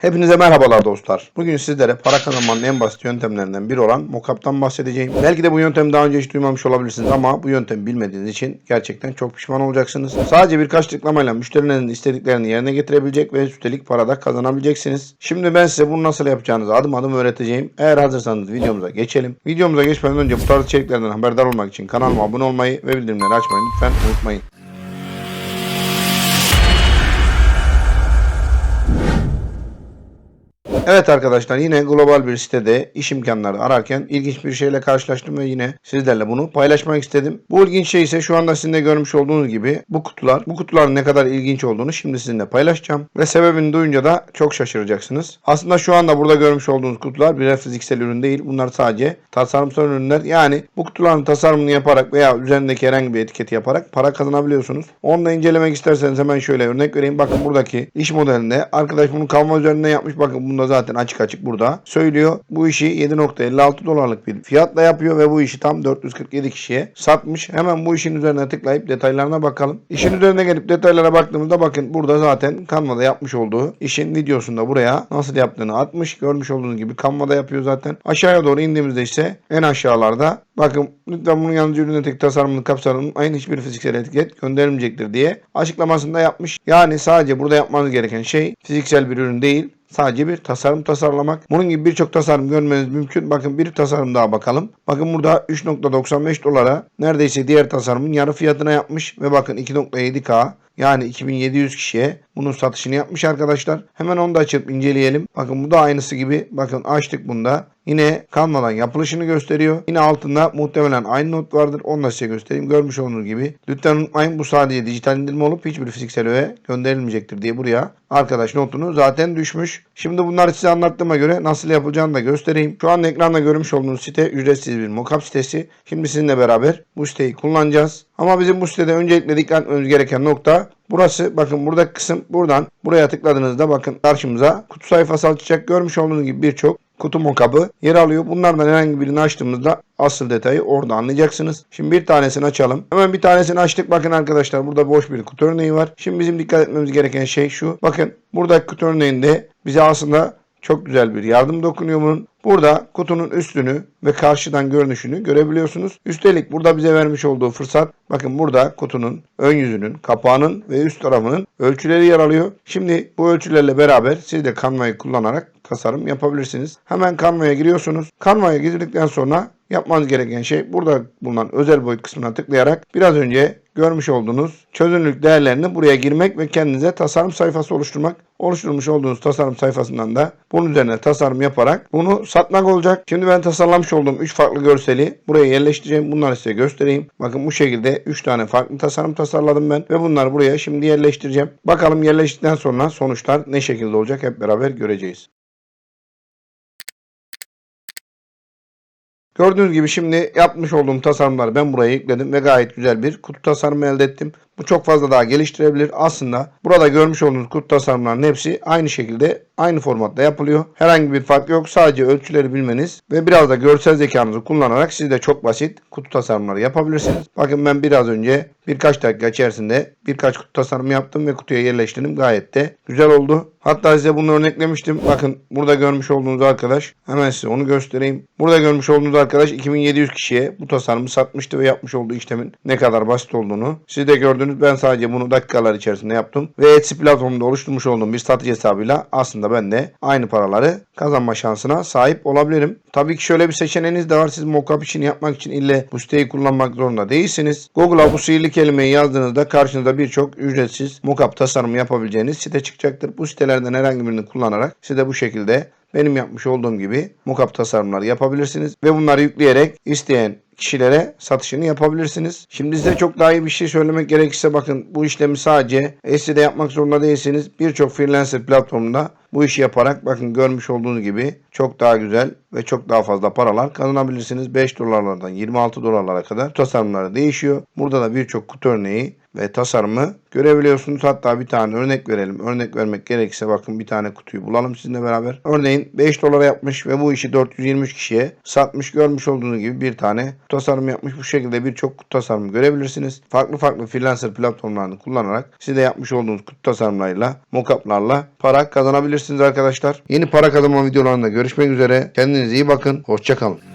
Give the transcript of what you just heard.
Hepinize merhabalar dostlar. Bugün sizlere para kazanmanın en basit yöntemlerinden biri olan mockup'tan bahsedeceğim. Belki de bu yöntemi daha önce hiç duymamış olabilirsiniz ama bu yöntemi bilmediğiniz için gerçekten çok pişman olacaksınız. Sadece birkaç tıklamayla müşterilerin istediklerini yerine getirebilecek ve üstelik para da kazanabileceksiniz. Şimdi ben size bunu nasıl yapacağınızı adım adım öğreteceğim. Eğer hazırsanız videomuza geçelim. Videomuza geçmeden önce bu tarz içeriklerden haberdar olmak için kanalıma abone olmayı ve bildirimleri açmayı lütfen unutmayın. Evet arkadaşlar yine global bir sitede iş imkanları ararken ilginç bir şeyle karşılaştım ve yine sizlerle bunu paylaşmak istedim. Bu ilginç şey ise şu anda sizin de görmüş olduğunuz gibi bu kutular. Bu kutuların ne kadar ilginç olduğunu şimdi sizinle paylaşacağım. Ve sebebini duyunca da çok şaşıracaksınız. Aslında şu anda burada görmüş olduğunuz kutular birer fiziksel ürün değil. Bunlar sadece tasarımsal ürünler. Yani bu kutuların tasarımını yaparak veya üzerindeki herhangi bir etiketi yaparak para kazanabiliyorsunuz. Onu da incelemek isterseniz hemen şöyle örnek vereyim. Bakın buradaki iş modelinde arkadaş bunu kalma üzerinden yapmış. Bakın bunda zaten açık açık burada söylüyor. Bu işi 7.56 dolarlık bir fiyatla yapıyor ve bu işi tam 447 kişiye satmış. Hemen bu işin üzerine tıklayıp detaylarına bakalım. İşin üzerine gelip detaylara baktığımızda bakın burada zaten Canva'da yapmış olduğu işin videosunda buraya nasıl yaptığını atmış. Görmüş olduğunuz gibi Canva'da yapıyor zaten. Aşağıya doğru indiğimizde ise en aşağılarda bakın lütfen bunun yalnızca ürün tasarımını kapsamının aynı hiçbir fiziksel etiket gönderilmeyecektir diye açıklamasında yapmış. Yani sadece burada yapmanız gereken şey fiziksel bir ürün değil Sadece bir tasarım tasarlamak. Bunun gibi birçok tasarım görmeniz mümkün. Bakın bir tasarım daha bakalım. Bakın burada 3.95 dolara neredeyse diğer tasarımın yarı fiyatına yapmış. Ve bakın 2.7K yani 2700 kişiye bunun satışını yapmış arkadaşlar. Hemen onu da açıp inceleyelim. Bakın bu da aynısı gibi. Bakın açtık bunda. Yine Canva'dan yapılışını gösteriyor. Yine altında muhtemelen aynı not vardır. Onu da size göstereyim. Görmüş olduğunuz gibi. Lütfen unutmayın bu sadece dijital indirme olup hiçbir fiziksel öğe gönderilmeyecektir diye buraya arkadaş notunu zaten düşmüş. Şimdi bunları size anlattığıma göre nasıl yapılacağını da göstereyim. Şu an ekranda görmüş olduğunuz site ücretsiz bir mockup sitesi. Şimdi sizinle beraber bu siteyi kullanacağız. Ama bizim bu sitede öncelikle dikkat etmemiz gereken nokta Burası bakın burada kısım buradan buraya tıkladığınızda bakın karşımıza kutu sayfası açacak. Görmüş olduğunuz gibi birçok kutu mockup'ı yer alıyor. Bunlardan herhangi birini açtığımızda asıl detayı orada anlayacaksınız. Şimdi bir tanesini açalım. Hemen bir tanesini açtık. Bakın arkadaşlar burada boş bir kutu örneği var. Şimdi bizim dikkat etmemiz gereken şey şu. Bakın buradaki kutu örneğinde bize aslında çok güzel bir yardım dokunuyor bunun. Burada kutunun üstünü ve karşıdan görünüşünü görebiliyorsunuz. Üstelik burada bize vermiş olduğu fırsat bakın burada kutunun ön yüzünün, kapağının ve üst tarafının ölçüleri yer alıyor. Şimdi bu ölçülerle beraber siz de Canva'yı kullanarak tasarım yapabilirsiniz. Hemen Canva'ya giriyorsunuz. Canva'ya girdikten sonra yapmanız gereken şey burada bulunan özel boyut kısmına tıklayarak biraz önce görmüş olduğunuz çözünürlük değerlerini buraya girmek ve kendinize tasarım sayfası oluşturmak. Oluşturmuş olduğunuz tasarım sayfasından da bunun üzerine tasarım yaparak bunu satmak olacak. Şimdi ben tasarlamış olduğum 3 farklı görseli buraya yerleştireceğim. Bunları size göstereyim. Bakın bu şekilde 3 tane farklı tasarım tasarladım ben ve bunları buraya şimdi yerleştireceğim. Bakalım yerleştirdikten sonra sonuçlar ne şekilde olacak hep beraber göreceğiz. Gördüğünüz gibi şimdi yapmış olduğum tasarımları ben buraya ekledim ve gayet güzel bir kutu tasarımı elde ettim. Bu çok fazla daha geliştirebilir. Aslında burada görmüş olduğunuz kutu tasarımlarının hepsi aynı şekilde aynı formatta yapılıyor. Herhangi bir fark yok. Sadece ölçüleri bilmeniz ve biraz da görsel zekanızı kullanarak siz de çok basit kutu tasarımları yapabilirsiniz. Bakın ben biraz önce birkaç dakika içerisinde birkaç kutu tasarımı yaptım ve kutuya yerleştirdim. Gayet de güzel oldu. Hatta size bunu örneklemiştim. Bakın burada görmüş olduğunuz arkadaş hemen size onu göstereyim. Burada görmüş olduğunuz arkadaş 2700 kişiye bu tasarımı satmıştı ve yapmış olduğu işlemin ne kadar basit olduğunu. Siz de gördünüz ben sadece bunu dakikalar içerisinde yaptım. Ve Etsy platformunda oluşturmuş olduğum bir satıcı hesabıyla aslında ben de aynı paraları kazanma şansına sahip olabilirim. Tabii ki şöyle bir seçeneğiniz de var. Siz mockup için yapmak için ille bu siteyi kullanmak zorunda değilsiniz. Google'a bu sihirli kelimeyi yazdığınızda karşınıza birçok ücretsiz mockup tasarımı yapabileceğiniz site çıkacaktır. Bu sitelerden herhangi birini kullanarak siz de bu şekilde benim yapmış olduğum gibi mockup tasarımları yapabilirsiniz ve bunları yükleyerek isteyen kişilere satışını yapabilirsiniz. Şimdi size çok daha iyi bir şey söylemek gerekirse bakın bu işlemi sadece Etsy'de yapmak zorunda değilsiniz. Birçok freelancer platformunda bu işi yaparak bakın görmüş olduğunuz gibi çok daha güzel ve çok daha fazla paralar kazanabilirsiniz. 5 dolarlardan 26 dolarlara kadar tasarımları değişiyor. Burada da birçok kutu örneği ve tasarımı görebiliyorsunuz. Hatta bir tane örnek verelim. Örnek vermek gerekirse bakın bir tane kutuyu bulalım sizinle beraber. Örneğin 5 dolara yapmış ve bu işi 423 kişiye satmış. Görmüş olduğunuz gibi bir tane tasarım yapmış. Bu şekilde birçok kutu tasarımı görebilirsiniz. Farklı farklı freelancer platformlarını kullanarak siz de yapmış olduğunuz kutu tasarımlarıyla, mockuplarla para kazanabilirsiniz arkadaşlar. Yeni para kazanma videolarında görüşmek üzere. Kendinize iyi bakın. Hoşçakalın.